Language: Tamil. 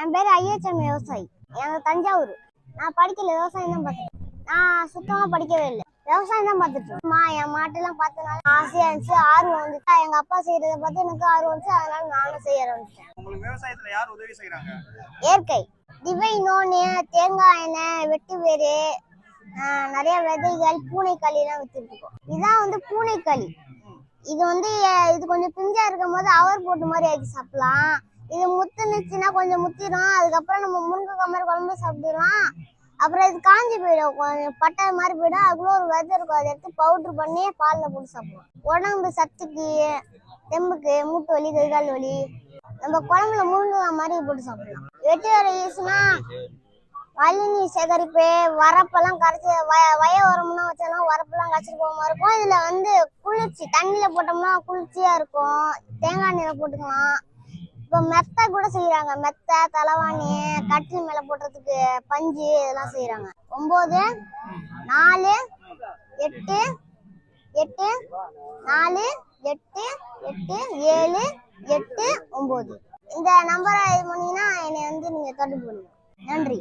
என் பேர் ஐயச்சன் விவசாயி. எனக்கு தஞ்சாவூர். நான் படிக்கல விவசாயம் தான் பார்த்தேன் நான் சுத்தமா படிக்கவே இல்லை. விவசாயம் தான் பார்த்துட்டு. மா என் மாட்டெல்லாம் பார்த்தனால ஆசையா இருந்துச்சு ஆர்வம் வந்துச்சு. எங்க அப்பா செய்யறத பார்த்து எனக்கு ஆர்வம் வந்துச்சு. அதனால நானும் செய்ய ஆரம்பிச்சேன் உங்களுக்கு விவசாயத்துல யார் உதவி செய்யறாங்க இயற்கை. திவை நோனு தேங்காய் எண்ணெய் வெட்டு வேறு நிறைய விதைகள் பூனைக்களி எல்லாம் வித்துருக்கோம் இதான் வந்து பூனைக்களி. இது வந்து இது கொஞ்சம் பிஞ்சா இருக்கும் போது அவர் போட்டு மாதிரி ஆக்கி சாப்பிடலாம். இது முத்துனுச்சுன்னா கொஞ்சம் முத்திரும் அதுக்கப்புறம் நம்ம முருங்கைக்காய் மாதிரி குழம்பு சாப்பிடுவோம் அப்புறம் இது காஞ்சி போயிடும். கொஞ்சம் பட்டை மாதிரி போயிடும். அதுக்குள்ள ஒரு விதை இருக்கும். அதை எடுத்து பவுடர் பண்ணி பாலில் போட்டு சாப்பிடுவோம். உடம்பு சத்துக்கு தெம்புக்கு மூட்டு வலி கை கால் வலி நம்ம குழம்புல முருங்கைக்காய் மாதிரி போட்டு சாப்பிடலாம். வெட்டி வர யூஸ்னா வலினி சேகரிப்பு வரப்பெல்லாம் கரைச்சி வய வய உரம்னா வச்சாலும் வரப்பெல்லாம் கரைச்சிட்டு போகாம இருக்கும். இதில் வந்து குளிர்ச்சி தண்ணியில் போட்டோம்னா குளிர்ச்சியாக இருக்கும். தேங்காய் எண்ணெயில் போட்டுக்கலாம். இப்போ மெத்தை கூட செய்யறாங்க மெத்தை தலைவாணி கட்டில் மேல போடுறதுக்கு பஞ்சு இதெல்லாம் செய்யறாங்க ஒன்பது நாலு எட்டு எட்டு நாலு எட்டு எட்டு ஏழு எட்டு ஒன்பது இந்த நம்பரை இது பண்ணீங்கன்னா என்னை வந்து நீங்க தொடர்பு பண்ணுங்க நன்றி.